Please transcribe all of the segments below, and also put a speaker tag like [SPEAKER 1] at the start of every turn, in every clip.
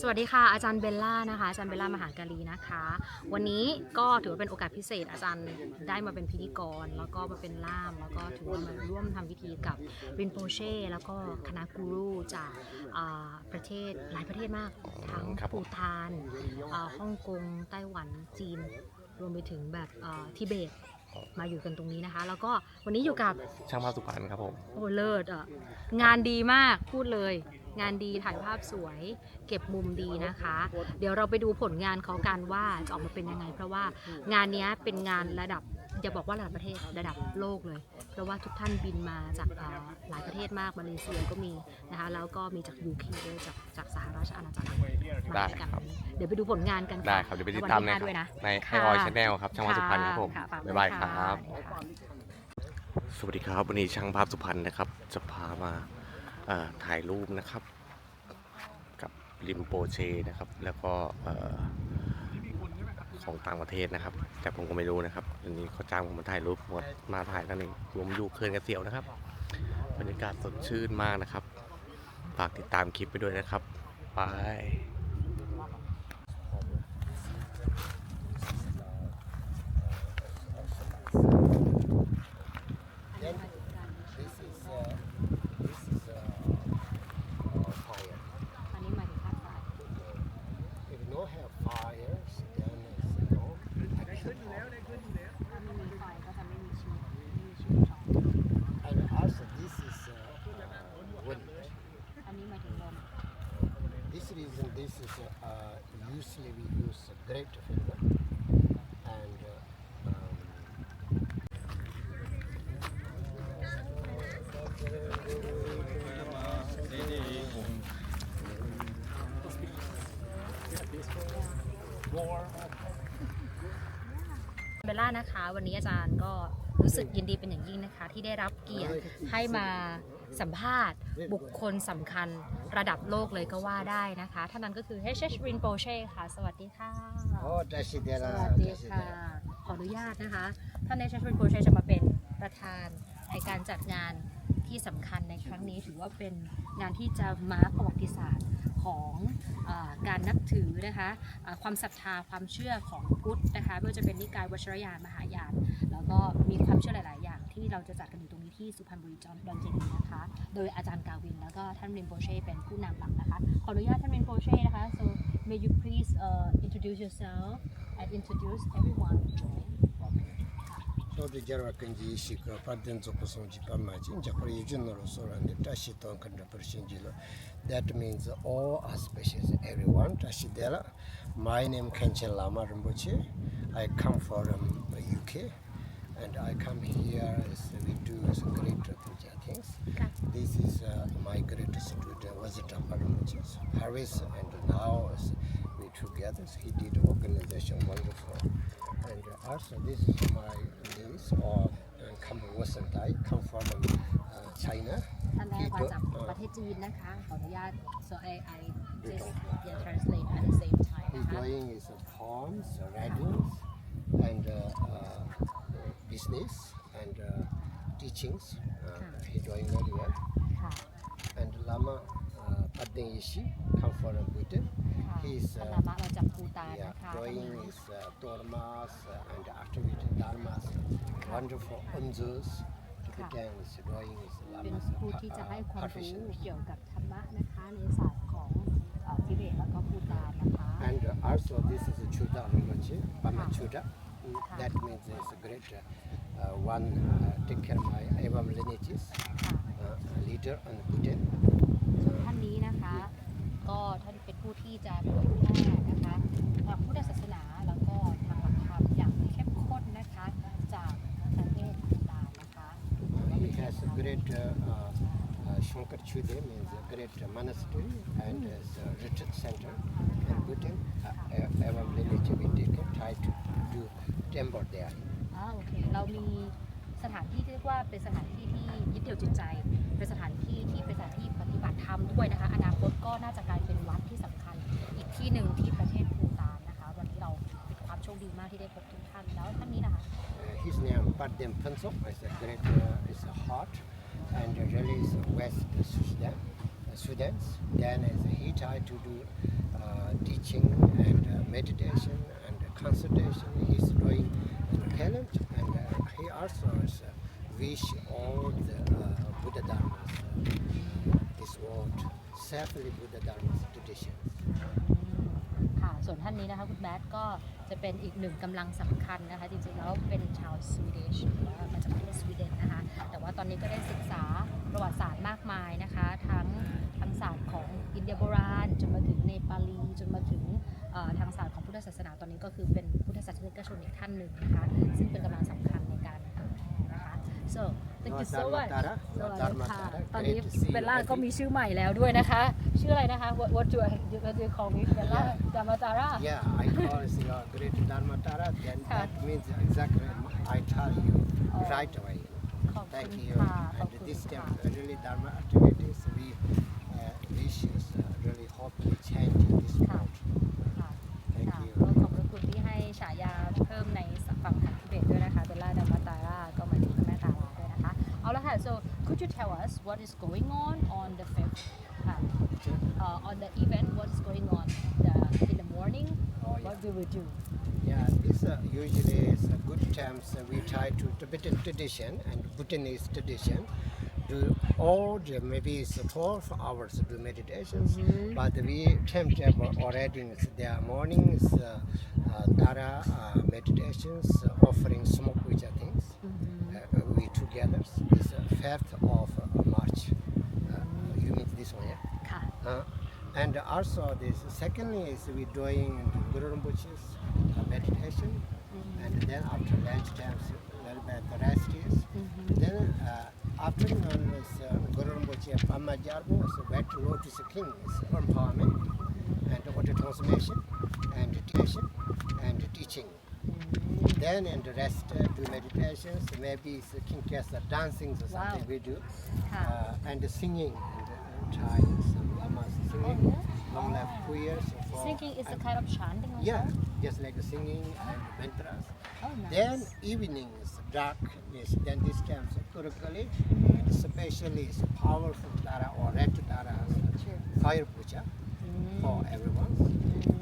[SPEAKER 1] สวัสดีค่ะอาจารย์เบลล่านะคะอาจารย์เบลล่ามหาการีนะคะ วันนี้ก็ถือว่าเป็นโอกาสพิเศษ อาจารย์ได้มาเป็นพิธีกร แล้วก็มาเป็นล่ามแล้วก็ถือว่ามาร่วมทำพิธีกับรินโปเช่แล้วก็คณะกูรูจากอ่าประเทศหลายประเทศมาก ทั้ง
[SPEAKER 2] ครับผม
[SPEAKER 1] ปูตานอ่าฮ่องกงไต้หวันจีน รวมไปถึงแบบอ่าทิเบตมาอยู่กันตรงนี้นะคะ แล้วก็วันนี้อยู่กับ
[SPEAKER 2] ช่างภาพสุพรรณครับผม
[SPEAKER 1] โอ้เลิศอะงานดีมากพูดเลย งานดีถ่ายภาพสวย เก็บมุมดีนะคะ เดี๋ยวเราไปดูผลงานเขากันว่าจะออกมาเป็นยังไง เพราะว่างานเนี้ยเป็นงานระดับอย่าบอกว่าระดับประเทศระดับโลกเลย เพราะว่าทุกท่านบินมาจากเอ่อหลายประเทศมากมาเลเซียก็มีนะคะแล้วก็มีจากยูเคด้วยจากจากสหราชอาณาจักรมา
[SPEAKER 2] ได้
[SPEAKER 1] ด้วยกัน
[SPEAKER 2] ครับ
[SPEAKER 1] เดี๋ยวไปดูผลงานกันค่ะ
[SPEAKER 2] ได้ครับเดี๋ยวไปติดตาม
[SPEAKER 1] วั
[SPEAKER 2] ใน
[SPEAKER 1] ที่ห้ด้วยนะ
[SPEAKER 2] ในไอ
[SPEAKER 1] ค่ะ
[SPEAKER 2] ออยชาแนลครับช่างภาพสุพรรณครับผม
[SPEAKER 1] ค่ะฝก
[SPEAKER 2] บ๊ายบาย
[SPEAKER 1] ด้ว
[SPEAKER 2] ครับ
[SPEAKER 1] ค่ะ
[SPEAKER 2] สวัสดีครับวันนี้ช่างภาพสุพรรณนะครับจะพามาเอ่อ ถ่ายรูปนะครับ กับริมโปเชนะครับ แล้วก็ของต่างประเทศนะครับ แต่ผมก็ไม่รู้นะครับอันนี้เขาจ้างผมมาถ่ายรูปหมดมาถ่ายนั่นเองรวมอยู่เคือนกระเสียวนะครับบรรยากาศสดชื่นมากนะครับ ฝากติดตามคลิปไปด้วยนะครับไป
[SPEAKER 3] This is uh, this is uh, uh, fire.
[SPEAKER 1] อันนี้หมายถึงภาคใต้
[SPEAKER 3] If you don't have fires, then it's no action.
[SPEAKER 1] ถ้าไม่มีไฟก็จะไม่มีชีวิตไม่มีชีวิตของ
[SPEAKER 3] And also this is uh, uh, wind.
[SPEAKER 1] อันนี้หมายถึงลม
[SPEAKER 3] This reason this is uh, uh, usually we use a great finger and uh, um,
[SPEAKER 1] เบลล่านะคะ วันนี้อาจารย์ก็รู้สึกยินดีเป็นอย่างยิ่งนะคะ ที่ได้รับเกียรติให้มาสัมภาษณ์บุคคลสำคัญ ระดับโลกเลยก็ว่าได้นะคะท่านนั้นก็คือ H.H. Rinpoche ค่ะ สวัสดีค่ะ
[SPEAKER 3] oh Dashidera
[SPEAKER 1] สวัสดีค่ะ ขออนุญาตนะคะ ท่าน H.H. Rinpoche จะมาเป็นประธานในการจัดงานที่สำคัญในครั้งนี้ถือว่าเป็นงานที่จะมาร์คประวัติศาสตร์ของอาการนับถือนะคะอ่าความศรัทธาความเชื่อของพุทธนะคะไม่ว่าจะเป็นนิกายวชรยานมหายาน แล้วก็มีความเชื่อหลาย ๆ อย่างที่เราจะจัดกันอยู่ตรงนี้ ที่สุพรรณบุรีจอนดอนเจดีย์นะคะ โดยอาจารย์กาวิน แล้วก็ท่านเรนโปเช่เป็นผู้นำหลักนะคะ ขออนุญาตท่านเรนโปเช่นะคะ so may you please uh, introduce yourself and introduce everyone
[SPEAKER 3] Lord Jarwa Kanji Shika Paden Zopo Sonji Pamaji Jakuri Junoro Soran Tashi Ton Kanda Pershinjilo. That means all auspicious everyone. Tashidela. My name Kenchen Lama Rinpoche. I come from UK and I come here as we do some great puja things.
[SPEAKER 1] Okay.
[SPEAKER 3] This is uh, my great student Wazita Rinpoche. Paris and now as we together he did organization wonderful. And also this is my niece or uh, come from Western Thai, come from uh, China.
[SPEAKER 1] ท่านแรกมาจากประเทศจีนนะคะ ขออนุญาต so I I just yeah, translate at the same time
[SPEAKER 3] He's
[SPEAKER 1] นะคะ
[SPEAKER 3] doing his uh, poems, uh, writings, and uh, uh, business and uh, teachings. Uh, he's doing very well.
[SPEAKER 1] ค่ะ
[SPEAKER 3] And Lama uh, Padeng Yishi come from Bhutan.
[SPEAKER 1] ค่ะ
[SPEAKER 3] He's
[SPEAKER 1] ท่าน
[SPEAKER 3] uh,
[SPEAKER 1] ลามะมาจากภูตาน
[SPEAKER 3] yeah,
[SPEAKER 1] นะคะ
[SPEAKER 3] drawing his uh, dharmas uh, and activity dharmas, wonderful unzus, Tibetans, drawing his
[SPEAKER 1] เป็น
[SPEAKER 3] lamas,
[SPEAKER 1] ผู้
[SPEAKER 3] uh,
[SPEAKER 1] ที่จะ
[SPEAKER 3] uh,
[SPEAKER 1] ให้ความรู้
[SPEAKER 3] proficient.
[SPEAKER 1] เกี่ยวกับธรรมะนะคะ ในศาสตร์ของเอ่อทิเบตแล้วก็ภูตานนะคะ
[SPEAKER 3] And uh, also this is a Chuda Rinpoche, Pama
[SPEAKER 1] Ah.
[SPEAKER 3] Chuda. Mm, That means it's a great uh, uh, one uh, take care of my Evam lineages,
[SPEAKER 1] ค่ะ
[SPEAKER 3] uh, leader and Bhutan.
[SPEAKER 1] ท่านนี้นะคะ ก็ท่านเป็นผู้ที่จะเผยแพร่นะคะเอ่อพุทธศาสนาแล้วก็ทางหลักธรรมอย่างเข้มข้นนะคะ จากประเทศภูตานนะคะ
[SPEAKER 3] Uh, he has a great uh, uh, uh, Shankar Chude means a great uh, monastery and as a retreat center Temple there.
[SPEAKER 1] อ่าโอเค เรามีสถานที่ที่เรียกว่าเป็นสถานที่ที่ยึดเหนี่ยวจิตใจ เป็นสถานที่ที่เป็นสถานที่ปฏิบัติธรรมด้วยนะคะ อนาคตก็น่าจะกลายเป็นวัดที่สำคัญ อีกที่หนึ่งที่ประเทศภูตานนะคะ วันนี้เราเป็นความโชคดีมากที่ได้พบทุกท่าน แล้วท่านนี้นะคะ
[SPEAKER 3] Uh, his name Padem Pansok is a great, uh, is a heart and really is a West Sudan. Students. Then as he tried to do uh, teaching and uh, meditation and consultation. He's doing talent, and uh, he also uh, wish all the uh, Buddha dharmas, uh, this world, safely Buddha dharmas traditions.
[SPEAKER 1] ค่ะส่วนท่านนี้นะคะคุณแมทก็จะเป็นอีกหนึ่งกำลังสำคัญนะคะ จริงๆแล้วเป็นชาวสวีเดชหรือว่ามาจากประเทศสวีเดนนะคะ แต่ว่าตอนนี้ก็ได้ศึกษาประวัติศาสตร์มากมายนะคะ ทั้ง ศาสตร์ของอินเดียโบราณ จนมาถึงเนปาลี จนมาถึงเอ่อทางศาสตร์ของพุทธศาสนาตอนนี้ก็คือเป็นพุทธศาสนิกชนอีกท่านหนึ่งนะคะซึ่งเป็นกำลังสำคัญในการเผยแพร่นะคะ so thank you so much
[SPEAKER 3] Dharmatara,
[SPEAKER 1] สวัสดี
[SPEAKER 3] Dharmatara,
[SPEAKER 1] ค่ะ
[SPEAKER 3] great
[SPEAKER 1] ตอนนี้
[SPEAKER 3] to see you
[SPEAKER 1] เบลล่า
[SPEAKER 3] again.
[SPEAKER 1] ก็มีชื่อใหม่แล้วด้วยนะคะ ชื่ออะไรนะคะ what what do I what do you call me เบลล่า
[SPEAKER 3] Yeah.
[SPEAKER 1] ดามาตาร่า
[SPEAKER 3] Yeah, I call it your great Dharmatara, then
[SPEAKER 1] Huh.
[SPEAKER 3] that means exactly I tell you
[SPEAKER 1] Oh.
[SPEAKER 3] right away.
[SPEAKER 1] ขอบคุ
[SPEAKER 3] Thank
[SPEAKER 1] ณ
[SPEAKER 3] you.
[SPEAKER 1] ค่ะขอบ
[SPEAKER 3] And
[SPEAKER 1] คุณ
[SPEAKER 3] this
[SPEAKER 1] ค่ะ
[SPEAKER 3] time, really Dharma activities, we uh, wishes, uh, really hope we change this
[SPEAKER 1] Huh.
[SPEAKER 3] world.
[SPEAKER 1] ค่ะ
[SPEAKER 3] Thank
[SPEAKER 1] ค่ะ
[SPEAKER 3] you.
[SPEAKER 1] ก็ขอบพระคุณที่ให้ฉายาเพิ่มในฝั่งทางทิเบตด้วยนะคะเบลล่าดามาตาร่าก็หมายถึงพระแม่ตาราด้วยนะคะ เอาละค่ะ so could you tell us what is going on on the fifth ค่ะ uh, on the event what is going on the in the morning
[SPEAKER 3] Oh, yeah.
[SPEAKER 1] what we will do
[SPEAKER 3] Yeah, this uh, usually is a good times uh, we try to Tibetan tradition and Bhutanese tradition do all the maybe it's 12 hours to do meditations, but we timetable already is their mornings uh, uh, Dara uh, meditations, uh, offering smoke which are things. Uh, we together. This uh, 5th of uh, March. Uh, you mean this one, yeah? Uh, and also this secondly is we doing Guru Rinpoche's uh, meditation. And then after lunch time a little bit the rest is. Then uh, afternoon is uh, Guru Rinpoche Pamajarbo so wet lotus king is empowerment and water transformation and teaching and teaching then and the rest uh, do meditations maybe it's uh, king the dancing or something
[SPEAKER 1] Wow.
[SPEAKER 3] we do uh, and singing and uh, trying some lamas singing
[SPEAKER 1] Oh, yeah?
[SPEAKER 3] long life for
[SPEAKER 1] singing is a kind of chanting
[SPEAKER 3] yeah just like the singing and mantras
[SPEAKER 1] oh nice
[SPEAKER 3] then evenings darkness then this time so Kurukali and especially is powerful Tara or red Tara
[SPEAKER 1] Sure.
[SPEAKER 3] fire puja for everyone.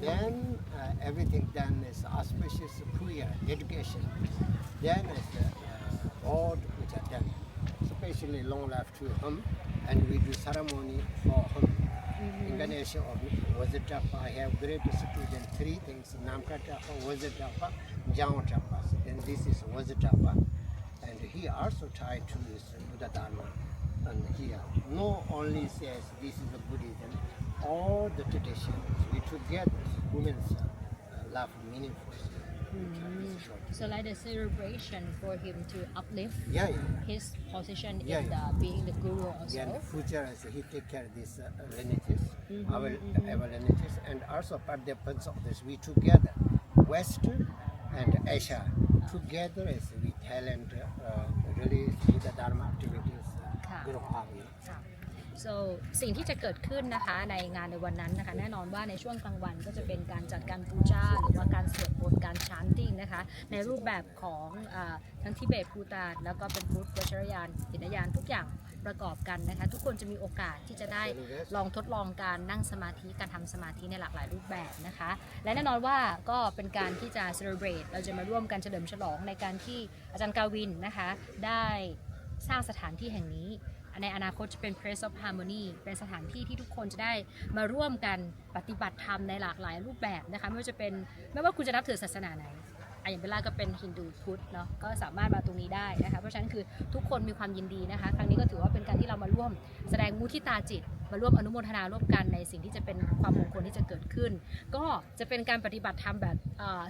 [SPEAKER 3] Then uh, everything done is auspicious prayer dedication. Then is uh, all which are done. Especially long life to him. And we do ceremony for him Incarnation of Vajrapa, I have great student three things Namkatapa, Vajrapa, Jamatapa. Then this is Vajrapa. And he also tied to use Buddha Dharma. And here, no only says this is a Buddhism, all the traditions we together, women's uh, love meaningful. Short.
[SPEAKER 1] so like the celebration for him to uplift
[SPEAKER 3] Yeah, yeah.
[SPEAKER 1] his position
[SPEAKER 3] Yeah,
[SPEAKER 1] in
[SPEAKER 3] yeah.
[SPEAKER 1] the being the guru also
[SPEAKER 3] Yeah, in future as he take care of this uh, lineages,
[SPEAKER 1] Mhm,
[SPEAKER 3] our,
[SPEAKER 1] mhm.
[SPEAKER 3] our lineages, and also participants of this, we together, Western and Asia, together as we talent uh, really the Dharma activities,
[SPEAKER 1] Ka.
[SPEAKER 3] uh, up, you know.
[SPEAKER 1] So สิ่งที่จะเกิดขึ้นนะคะในงานในวันนั้นนะคะแน่นอนว่าในช่วงกลางวันก็จะเป็นการจัดการปูจาหรือว่าการสวดมนต์การชานติ้งนะคะในรูปแบบของอทั้งทิเบตภูตานแล้วก็เป็นพุทธวัชรยานหินยานทุกอย่างประกอบกันนะคะทุกคนจะมีโอกาสที่จะได้ลองทดลองการนั่งสมาธิการทำสมาธิในหลากหลายรูปแบบนะคะ และแน่นอนว่าก็เป็นการที่จะ celebrate เราจะมาร่วมกันเฉลิมฉลองในการที่อาจารย์กาวินนะคะได้สร้างสถานที่แห่งนี้ ในอนาคตจะเป็น Place of Harmony เป็นสถานที่ที่ทุกคนจะได้มาร่วมกันปฏิบัติธรรมในหลากหลายรูปแบบนะคะไม่ว่าจะเป็นไม่ว่าคุณจะนับถือศาสนาไหนอะอย่างเบลล่าก็เป็นฮินดูพุทธเนาะก็สามารถมาตรงนี้ได้นะคะเพราะฉะนั้นคือทุกคนมีความยินดีนะคะ ครั้งนี้ก็ถือว่าเป็นการที่เรามาร่วมแสดงมุทิตาจิต มาร่วมอนุโมทนาร่วมกันในสิ่งที่จะเป็นความมงคลที่จะเกิดขึ้น ก็จะเป็นการปฏิบัติธรรมแบบ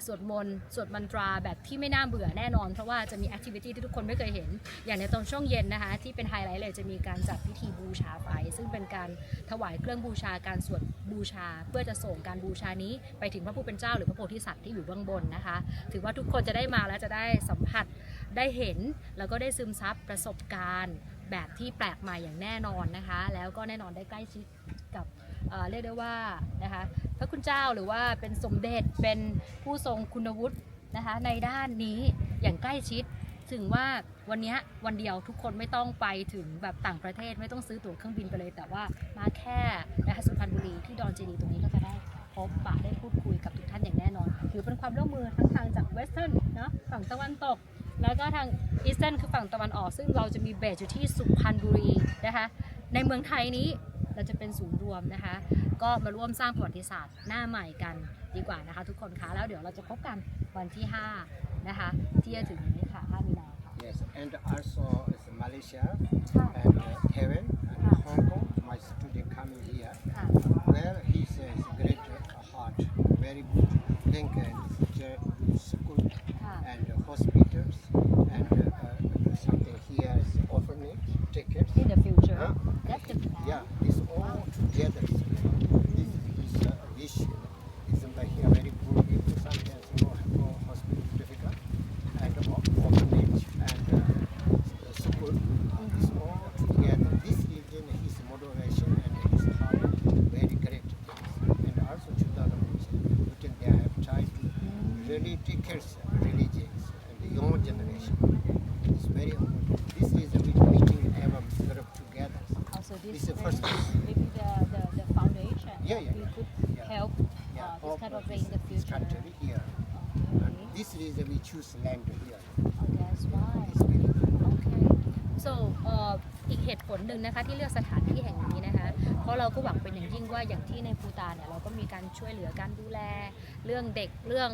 [SPEAKER 1] สวดมนต์สวดมนตราแบบที่ไม่น่าเบื่อแน่นอน เพราะว่าจะมีแอคทิวิตี้ที่ทุกคนไม่เคยเห็น อย่างในตอนช่วงเย็นนะคะ ที่เป็นไฮไลท์เลยจะมีการจัดพิธีบูชาไฟ ซึ่งเป็นการถวายเครื่องบูชาการสวดบูชา เพื่อจะส่งการบูชานี้ไปถึงพระผู้เป็นเจ้าหรือพระโพธิสัตว์ที่อยู่เบื้องบนนะคะ ถือว่าทุกคนจะได้มาแล้วจะได้สัมผัสได้เห็นแล้วก็ได้ซึมซับประสบการณ์ แบบที่แปลกใหม่อย่างแน่นอนนะคะ แล้วก็แน่นอนได้ใกล้ชิดกับเเรียกได้ว่านะคะพระคุณเจ้าหรือว่าเป็นสมเด็จเป็นผู้ทรงคุณวุฒินะคะในด้านนี้อย่างใกล้ชิด ถึงว่าวันนี้วันเดียวทุกคนไม่ต้องไปถึงแบบต่างประเทศไม่ต้องซื้อตั๋วเครื่องบินไปเลย แต่ว่ามาแค่นะคะสุพรรณบุรีที่ดอนเจดีตรงนี้ก็จะได้พบปะได้พูดคุยกับทุกท่านอย่างแน่นอนถือเป็นความร่วมมือทั้งทางจากเวสเทิร์นเนาะฝั่งตะวันตก แล้วก็ทางอีสเทิร์นคือฝั่งตะวันออก ซึ่งเราจะมีเบสอยู่ที่สุพรรณบุรีนะคะในเมืองไทยนี้เราจะเป็นศูนย์รวมนะคะ ก็มาร่วมสร้างประวัติศาสตร์หน้าใหม่กันดีกว่านะคะ ทุกคนคะแล้วเดี๋ยวเราจะพบกันวันที่ 5 นะคะ ที่จะถึงนี้ค่ะ5มีนาค่ะ
[SPEAKER 3] Yes, and also is Malaysia
[SPEAKER 1] ค่ะ
[SPEAKER 3] and uh, Taiwan and
[SPEAKER 1] Ah.
[SPEAKER 3] Hong Kong. My student coming here.
[SPEAKER 1] ค่ะ
[SPEAKER 3] Well, he says great heart, very good think and teacher, school
[SPEAKER 1] ค่ะ Ah.
[SPEAKER 3] and hospitals and uh, uh, something here is orphanage, tickets.
[SPEAKER 1] in the future
[SPEAKER 3] Huh?
[SPEAKER 1] that's the plan
[SPEAKER 3] Yeah, this all together. This is uh, wish. Isn't like here very poor people sometimes no have no hospital difficult and or- orphanage and uh, school. This all together. This is in his motivation and his heart very great. And also to the you think they have tried to seekers religions and the young generation. It's very important. This is a meeting Arab Europe together.
[SPEAKER 1] Also, this,
[SPEAKER 3] this is the first
[SPEAKER 1] maybe the, the, the foundation.
[SPEAKER 3] Yeah, yeah.
[SPEAKER 1] We could
[SPEAKER 3] yeah.
[SPEAKER 1] help uh,
[SPEAKER 3] yeah.
[SPEAKER 1] Uh, this
[SPEAKER 3] All
[SPEAKER 1] kind of in the future.
[SPEAKER 3] Country here. This is we choose land here.
[SPEAKER 1] Oh, that's why. Okay. So. Uh, อีกเหตุผลหนึ่งนะคะที่เลือกสถานที่แห่งนี้นะคะเพราะเราก็หวังเป็นอย่างยิ่งว่าอย่างที่ในภูตานเนี่ยเราก็มีการช่วยเหลือการดูแล เรื่องเด็กเรื่อง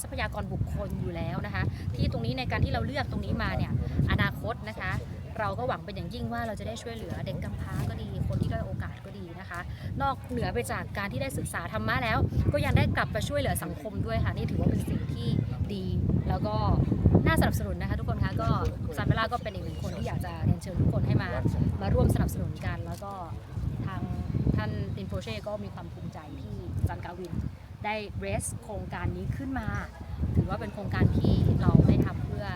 [SPEAKER 1] ทรัพยากรบุคคลอยู่แล้วนะคะที่ตรงนี้ในการที่เราเลือกตรงนี้มาเนี่ยอนาคตนะคะเราก็หวังเป็นอย่างยิ่งว่าเราจะได้ช่วยเหลือเด็กกำพร้าก็ดีคนที่ด้อยโอกาสก็ดีนะคะ นอกเหนือไปจากการที่ได้ศึกษาธรรมะแล้ว ก็ยังได้กลับมาช่วยเหลือสังคมด้วยค่ะนี่ถือว่าเป็นสิ่งที่ดีแล้วก็ น่าสนับสนุนนะคะทุกคนคะก็ซานเบล่าก็เป็นอีกหนึ่งคนที่อยากจะเรียนเชิญทุกคนให้มามาร่วมสนับสนุนกัน แล้วก็ทางท่านตินโปเช่ก็มีความภูมิใจที่จันกาวินได้เรสโครงการนี้ขึ้นมา ถือว่าเป็นโครงการที่เราได้ทำเพื่อ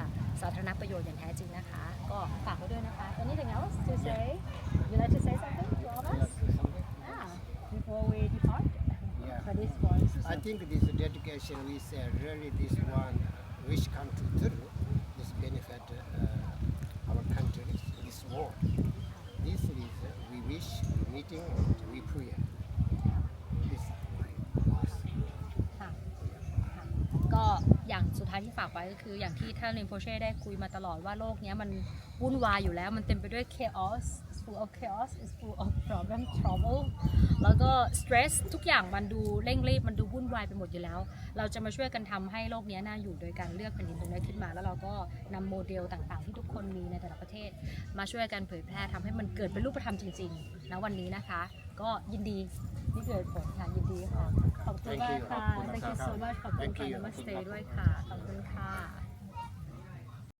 [SPEAKER 1] สาธารณประโยชน์อย่างแท้จริงนะคะ ก็ฝากไว้ด้วยนะคะ Anything else to say you like to say something to all of us yeah before we depart
[SPEAKER 3] Yeah.
[SPEAKER 1] for this one
[SPEAKER 3] I think this dedication we say really this one come to true. This benefit uh, our country, this world. This is uh, we wish, we meeting, we pray.
[SPEAKER 1] อย่างสุดท้ายที่ฝากไว้ก็คืออย่างที่ท่านเรนโฟเช่ได้คุยมาตลอดว่าโลกนี้มันวุ่นวายอยู่แล้วมันเต็มไปด้วย chaos is full of chaos is full of problem trouble แล้วก็ stress ทุกอย่างมันดูเร่งรีบมันดูวุ่นวายไปหมดอยู่แล้ว เราจะมาช่วยกันทำให้โลกนี้น่าอยู่โดยการเลือกแผ่นดินตรงนี้ขึ้นมา แล้วเราก็นำโมเดลต่างๆ ที่ทุกคนมีในแต่ละประเทศ มาช่วยกันเผยแพร่ทำให้มันเกิดเป็นรูปธรรมจริงๆณวันนี้นะคะ ก็ยินดีที่เกิดผลค่ะยินดีค่ะ ขอบคุณมากค่ะ thank you so much ขอบคุณค่ะ namaste ด้วยค่ะ ขอบคุณค่ะ